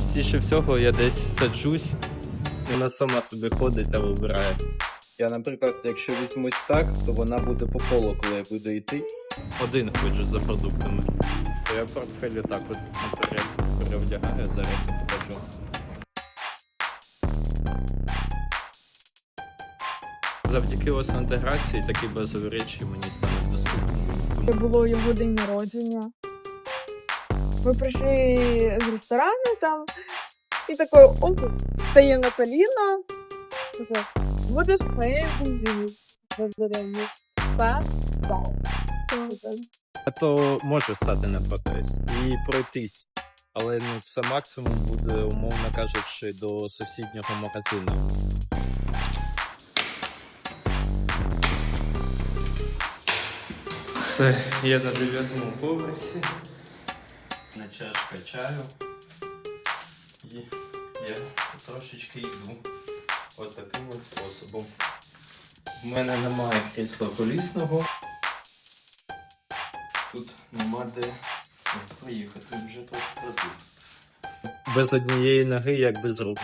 частіше всього я десь саджусь, і вона сама собі ходить та вибирає. Я, наприклад, якщо візьмусь так, то вона буде по колу, коли я буду йти. Один ходжу за продуктами. То я портфель так от наперед перевдягаю, зараз я покажу. Завдяки ось інтеграції такі базові речі мені стануть доступні. Це було його день народження. Ми прийшли з ресторану там, і такий оп, стає на Заберемо. Пас, вау. Супер. А то може стати на протез і пройтись. Але ну це максимум буде, умовно кажучи, до сусіднього магазину. Все, я на дев'ятому поверсі. На чашка чаю. І я трошечки йду. Ось таким от способом. В мене немає крісла колісного. Тут нема де поїхати, вже трошки розбив. Без однієї ноги, як без рук.